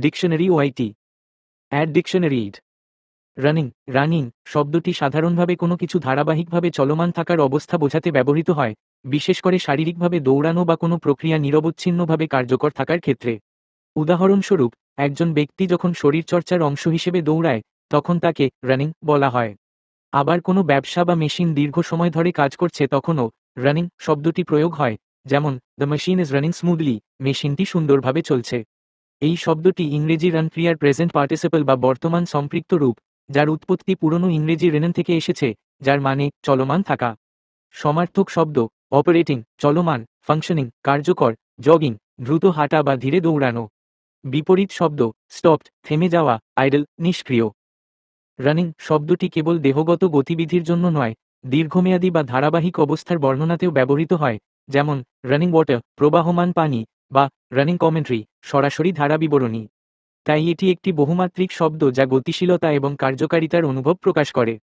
Dictionary OIT add dictionary ed running running শব্দটি সাধারণভাবে কোনো কিছু ধারাবাহিকভাবে চলমান থাকার অবস্থা বোঝাতে ব্যবহৃত হয়, বিশেষ করে শারীরিকভাবে দৌড়ানো বা কোনো প্রক্রিয়া নিরবচ্ছিন্নভাবে কার্যকর থাকার ক্ষেত্রে। উদাহরণস্বরূপ, একজন ব্যক্তি যখন শরীরচর্চার অংশ হিসেবে দৌড়ায়, তখন তাকে রানিং বলা হয়। আবার কোনো ব্যবসা বা মেশিন দীর্ঘ সময় ধরে কাজ করছে, তখনও রানিং শব্দটি প্রয়োগ হয়, যেমন the machine is running smoothly মেশিনটি সুন্দরভাবে চলছে এই শব্দটি ইংরেজি রান ক্রিয়ার প্রেজেন্ট পার্টিসিপল বা বর্তমান সম্পৃক্ত রূপ, যার উৎপত্তি পুরনো ইংরেজি রেনেন থেকে এসেছে, যার মানে চলমান থাকা। সমার্থক শব্দ, অপারেটিং, চলমান, ফাংশনিং, কার্যকর, জগিং, দ্রুত হাঁটা বা ধীরে দৌড়ানো। বিপরীত শব্দ স্টপড থেমে যাওয়া আইডল নিষ্ক্রিয়। রানিং শব্দটি কেবল দেহগত গতিবিধির জন্য নয়, দীর্ঘমেয়াদী বা ধারাবাহিক অবস্থার বর্ণনাতেও ব্যবহৃত হয়, যেমন রানিং ওয়াটার প্রবাহমান পানি বা রানিং কমেন্ট্রি সরাসরি ধারা বিবরণী। তাই এটি একটি বহুমাত্রিক শব্দ যা গতিশীলতা এবং কার্যকারিতার অনুভব প্রকাশ করে।